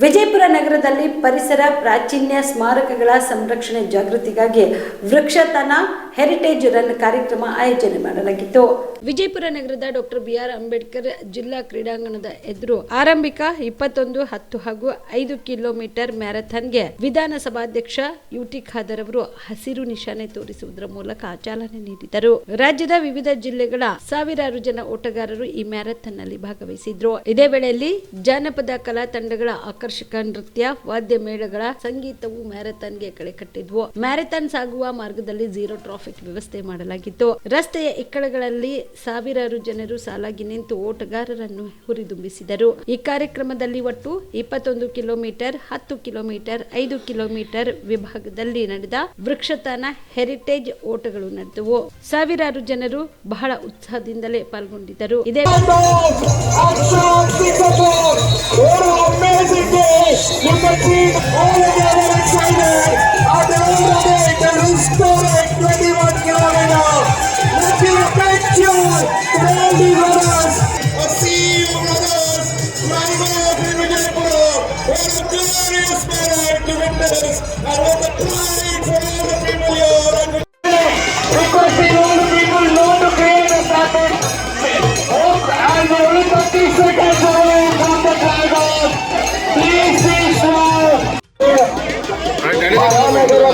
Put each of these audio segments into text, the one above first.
ವಿಜಯಪುರ ನಗರದಲ್ಲಿ ಪರಿಸರ ಪ್ರಾಚೀನ್ಯ ಸ್ಮಾರಕಗಳ ಸಂರಕ್ಷಣೆ ಜಾಗೃತಿಗಾಗಿ ವೃಕ್ಷತನ ಹೆರಿಟೇಜ್ ರನ್ ಕಾರ್ಯಕ್ರಮ ಆಯೋಜನೆ ಮಾಡಲಾಗಿತ್ತು. ವಿಜಯಪುರ ನಗರದ ಡಾಕ್ಟರ್ ಬಿಆರ್ ಅಂಬೇಡ್ಕರ್ ಜಿಲ್ಲಾ ಕ್ರೀಡಾಂಗಣದ ಎದುರು ಆರಂಭಿಕ ಇಪ್ಪತ್ತೊಂದು, ಹತ್ತು ಹಾಗೂ ಐದು ಕಿಲೋಮೀಟರ್ ಮ್ಯಾರಥಾನ್ಗೆ ವಿಧಾನಸಭಾಧ್ಯಕ್ಷ ಯುಟಿ ಖಾದರ್ ಅವರು ಹಸಿರು ನಿಶಾನೆ ತೋರಿಸುವುದರ ಮೂಲಕ ಚಾಲನೆ ನೀಡಿದರು. ರಾಜ್ಯದ ವಿವಿಧ ಜಿಲ್ಲೆಗಳ ಸಾವಿರಾರು ಜನ ಓಟಗಾರರು ಈ ಮ್ಯಾರಥಾನ್ನಲ್ಲಿ ಭಾಗವಹಿಸಿದ್ರು. ಇದೇ ವೇಳೆಯಲ್ಲಿ ಜಾನಪದ ಕಲಾ ತಂಡಗಳ ಆಕರ್ಷಕ ನೃತ್ಯ, ವಾದ್ಯ ಮೇಳಗಳ ಸಂಗೀತವು ಮ್ಯಾರಥಾನ್ಗೆ ಕಳೆ ಕಟ್ಟಿದ್ವು. ಮ್ಯಾರಥಾನ್ ಸಾಗುವ ಮಾರ್ಗದಲ್ಲಿ ಜೀರೋ ಟ್ರಾಫಿಕ್ ವ್ಯವಸ್ಥೆ ಮಾಡಲಾಗಿತ್ತು. ರಸ್ತೆಯ ಇಕ್ಕಳಗಳಲ್ಲಿ ಸಾವಿರಾರು ಜನರು ಸಾಲಾಗಿ ನಿಂತು ಓಟಗಾರರನ್ನು ಹುರಿದುಂಬಿಸಿದರು. ಈ ಕಾರ್ಯಕ್ರಮದಲ್ಲಿ ಒಟ್ಟು ಇಪ್ಪತ್ತೊಂದು ಕಿಲೋಮೀಟರ್, ಹತ್ತು ಕಿಲೋಮೀಟರ್, ಐದು ಕಿಲೋಮೀಟರ್ ವಿಭಾಗದಲ್ಲಿ ನಡೆದ ವೃಕ್ಷತಾನ ಹೆರಿಟೇಜ್ ಓಟಗಳು ನಡೆದವು. ಸಾವಿರಾರು ಜನರು ಬಹಳ ಉತ್ಸಾಹದಿಂದಲೇ ಪಾಲ್ಗೊಂಡಿದ್ದರು. ಇದೇ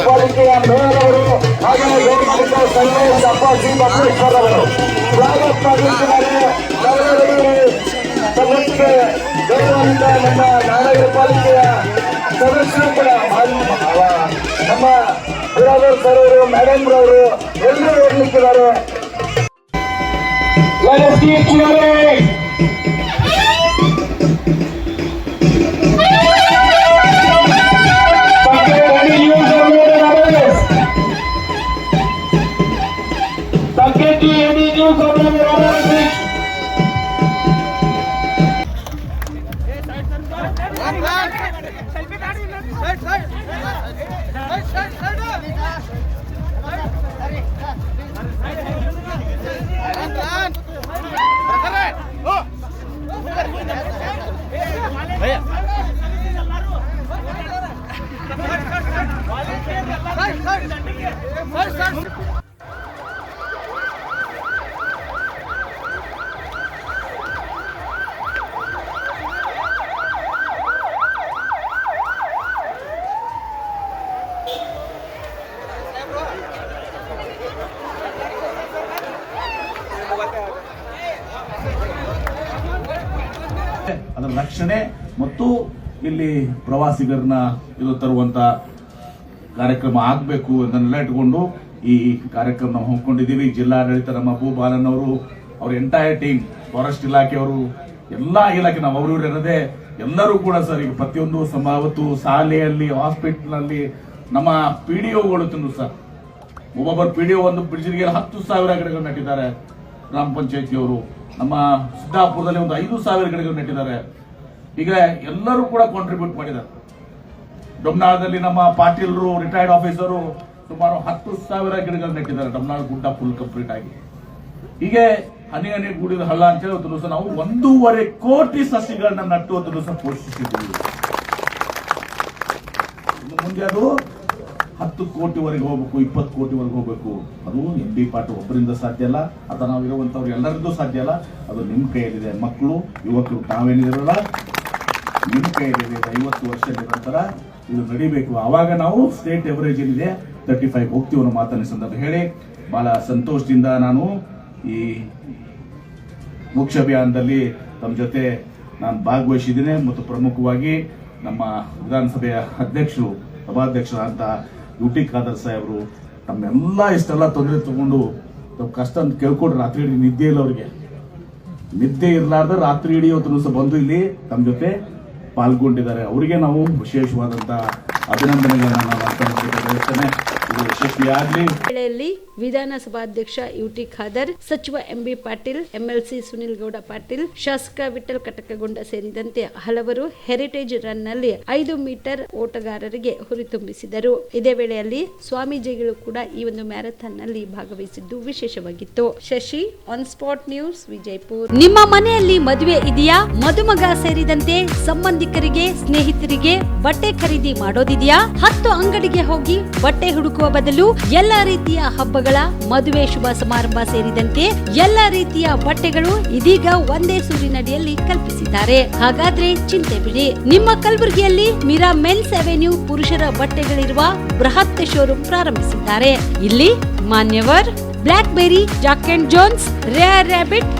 ಪಾಲಿಕೆಯ ಮೇಯರ್ ಅವರು ಹಾಗೆ ವೇದಿಕೆಯ ಸಂದೇಶ್ ಅಪ್ಪಾಜಿ ಬಸವೇಶ್ವರ್ ಅವರು ಸ್ವಾಗತ ಸದಸ್ಯರಿಗೆ ನಮ್ಮ ಮಹಾನಗರ ಪಾಲಿಕೆಯ ಸದಸ್ಯರು ಕೂಡ ನಮ್ಮ ಬಿರಾದರ್ ಸರ್ ಅವರು ಮೇಡಮ್ ರವರು ಎಲ್ಲರೂ ಹೋಗ್ಲಿಕ್ಕಿದ್ದಾರೆ. Let us keep ಅದರ ರಕ್ಷಣೆ ಮತ್ತು ಇಲ್ಲಿ ಪ್ರವಾಸಿಗರನ್ನ ಇದು ತರುವಂತ ಕಾರ್ಯಕ್ರಮ ಆಗಬೇಕು ಅದನ್ನೆಲ್ಲ ಇಟ್ಕೊಂಡು ಈ ಕಾರ್ಯಕ್ರಮ ಹಮ್ಮಿಕೊಂಡಿದ್ದೀವಿ. ಜಿಲ್ಲಾಡಳಿತ ನಮ್ಮ ಭೂ ಬಾಲನ್ ಅವರು ಎಂಟೈರ್ ಟೀಮ್ ಫಾರೆಸ್ಟ್ ಇಲಾಖೆಯವರು ಎಲ್ಲಾ ಇಲಾಖೆ, ನಾವು ಅವರು ಇರದೆ, ಎಲ್ಲರೂ ಕೂಡ ಸರ್ ಈಗ ಪ್ರತಿಯೊಂದು ಸಂಭಾವತ್ತು ಶಾಲೆಯಲ್ಲಿ ಹಾಸ್ಪಿಟಲ್ ಅಲ್ಲಿ ನಮ್ಮ ಪಿ ಡಿ ಒಗಳು ಸರ್. ಒಬ್ಬೊಬ್ಬರು ಪಿ ಡಿ ಒ ಒಂದು ಬ್ರಿಡ್ಜ್ಗೆ ಹತ್ತು ಸಾವಿರ ಗಿಡಗಳು ನೆಟ್ಟಿದ್ದಾರೆ. ಗ್ರಾಮ ಪಂಚಾಯತಿಯವರು ನಮ್ಮ ಸಿದ್ದಾಪುರದಲ್ಲಿ ಒಂದು ಐದು ಸಾವಿರ ಗಿಡಗಳು ನೆಟ್ಟಿದ್ದಾರೆ. ಈಗ ಎಲ್ಲರೂ ಕೂಡ ಕಾಂಟ್ರಿಬ್ಯೂಟ್ ಮಾಡಿದ್ದಾರೆ. ಡೊಮ್ನಾಳದಲ್ಲಿ ನಮ್ಮ ಪಾಟೀಲರು ರಿಟೈರ್ಡ್ ಆಫೀಸರು ಸುಮಾರು ಹತ್ತು ಸಾವಿರ ಗಿಡಗಳು ನೆಟ್ಟಿದ್ದಾರೆ. ಡೊಮ್ನಾಳ್ ಗುಡ್ಡ ಫುಲ್ ಕಂಪ್ಲೀಟ್ ಆಗಿ. ಹೀಗೆ ಹನಿ ಹನಿ ಗೂಡಿದ ಹಳ್ಳ ಅಂತ ಹೇಳಿ ದಿವಸ ನಾವು ಒಂದೂವರೆ ಕೋಟಿ ಸಸಿಗಳನ್ನ ನಟ್ಟು ಒಂದು ದಿವಸ ಪೋಷಿಸಿದ್ದೀವಿ. ಮುಂದೆ ಅದು ಹತ್ತು ಕೋಟಿವರೆಗೆ ಹೋಗ್ಬೇಕು, ಇಪ್ಪತ್ತು ಕೋಟಿವರೆಗೆ ಹೋಗ್ಬೇಕು. ಅದು ಎಂ ಬಿ ಪಾಟೀಲ್ ಒಬ್ಬರಿಂದ ಸಾಧ್ಯ ಅಲ್ಲ, ಅಥವಾ ನಾವು ಇರುವಂತವ್ರು ಎಲ್ಲರಿಗೂ ಸಾಧ್ಯ ಅಲ್ಲ. ಅದು ನಿಮ್ಮ ಕೈಯಲ್ಲಿದೆ. ಮಕ್ಕಳು, ಯುವಕರು ತಾವೇನಿದಿರಲ್ಲ ನಿಮ್ಮ ಕೈಯಲ್ಲಿದೆ. ಐವತ್ತು ವರ್ಷದ ನಂತರ ಇದು ನಡಿಬೇಕು. ಆವಾಗ ನಾವು ಸ್ಟೇಟ್ ಎವರೇಜ್ ಏನಿದೆ ತರ್ಟಿ ಫೈವ್ ಹೋಗ್ತೀವಿ ಅನ್ನೋ ಮಾತನ್ನ ಸಂದರ್ಭ ಹೇಳಿ. ಬಹಳ ಸಂತೋಷದಿಂದ ನಾನು ಈ ಮೋಕ್ಷ ಅಭಿಯಾನದಲ್ಲಿ ತಮ್ಮ ಜೊತೆ ನಾನು ಭಾಗವಹಿಸಿದ್ದೇನೆ. ಮತ್ತು ಪ್ರಮುಖವಾಗಿ ನಮ್ಮ ವಿಧಾನಸಭೆಯ ಅಧ್ಯಕ್ಷರು ಸಭಾಧ್ಯಕ್ಷರಾದಂಥ ಯು ಟಿ ಖಾದರ್ ಸಾಹೇಬರು ನಮ್ಮೆಲ್ಲ ಇಷ್ಟೆಲ್ಲ ತೊಂದರೆ ತಗೊಂಡು ತಮ್ಮ ಕಷ್ಟ ಅಂತ ಕೇಳ್ಕೊಂಡು ರಾತ್ರಿ ಇಡೀ ನಿದ್ದೆ ಇಲ್ಲ ಅವರಿಗೆ. ನಿದ್ದೆ ಇರಲಾರ್ದ ರಾತ್ರಿ ಇಡೀ ಇವತ್ತು ದಿವಸ ಬಂದು ಇಲ್ಲಿ ತಮ್ಮ ಜೊತೆ ಪಾಲ್ಗೊಂಡಿದ್ದಾರೆ. ಅವರಿಗೆ ನಾವು ವಿಶೇಷವಾದಂಥ ಅಭಿನಂದನೆಗಳನ್ನ ನಾನು ವೇಳೆಯಲ್ಲಿ ವಿಧಾನಸಭಾಧ್ಯಕ್ಷ ಯುಟಿ ಖಾದರ್, ಸಚಿವ M B Patil, MLC Sunil Gowda Patil, ಶಾಸಕ ವಿಠಲ್ ಕಟಕಗೊಂಡ ಸೇರಿದಂತೆ ಹಲವರು ಹೆರಿಟೇಜ್ ರನ್ನಲ್ಲಿ ಐದು ಮೀಟರ್ ಓಟಗಾರರಿಗೆ ಹುರಿತುಂಬಿಸಿದರು ಇದೇ ವೇಳೆಯಲ್ಲಿ ಸ್ವಾಮೀಜಿಗಳು ಕೂಡ ಈ ಒಂದು ಮ್ಯಾರಥಾನ್ನಲ್ಲಿ ಭಾಗವಹಿಸಿದ್ದು ವಿಶೇಷವಾಗಿತ್ತು. Shashi on spot news Vijayapura. ನಿಮ್ಮ ಮನೆಯಲ್ಲಿ ಮದುವೆ ಇದೆಯಾ? ಮದುಮಗ ಸೇರಿದಂತೆ ಸಂಬಂಧಿಕರಿಗೆ, ಸ್ನೇಹಿತರಿಗೆ ಬಟ್ಟೆ ಖರೀದಿ ಮಾಡೋದಿದೆಯಾ? ಹತ್ತು ಅಂಗಡಿಗೆ ಹೋಗಿ ಬಟ್ಟೆ ಹುಡುಕುವ ಬದಲು ಎಲ್ಲಾ ರೀತಿಯ ಹಬ್ಬಗಳ ಮದುವೆ ಶುಭ ಸಮಾರಂಭ ಸೇರಿದಂತೆ ಎಲ್ಲ ರೀತಿಯ ಬಟ್ಟೆಗಳು ಇದೀಗ ಒಂದೇ ಸೂರಿನಡಿಯಲ್ಲಿ ಕಲ್ಪಿಸಿದ್ದಾರೆ. ಹಾಗಾದ್ರೆ ಚಿಂತೆ ಬಿಡಿ. ನಿಮ್ಮ ಕಲಬುರಗಿಯಲ್ಲಿ ಮೀರಾ ಮೆನ್ಸ್ ಅವೆನ್ಯೂ ಪುರುಷರ ಬಟ್ಟೆಗಳಿರುವ ಬೃಹತ್ ಶೋರೂಮ್ ಪ್ರಾರಂಭಿಸಿದ್ದಾರೆ. ಇಲ್ಲಿ Manyavar Blackberry Jack Jones, rare rabbit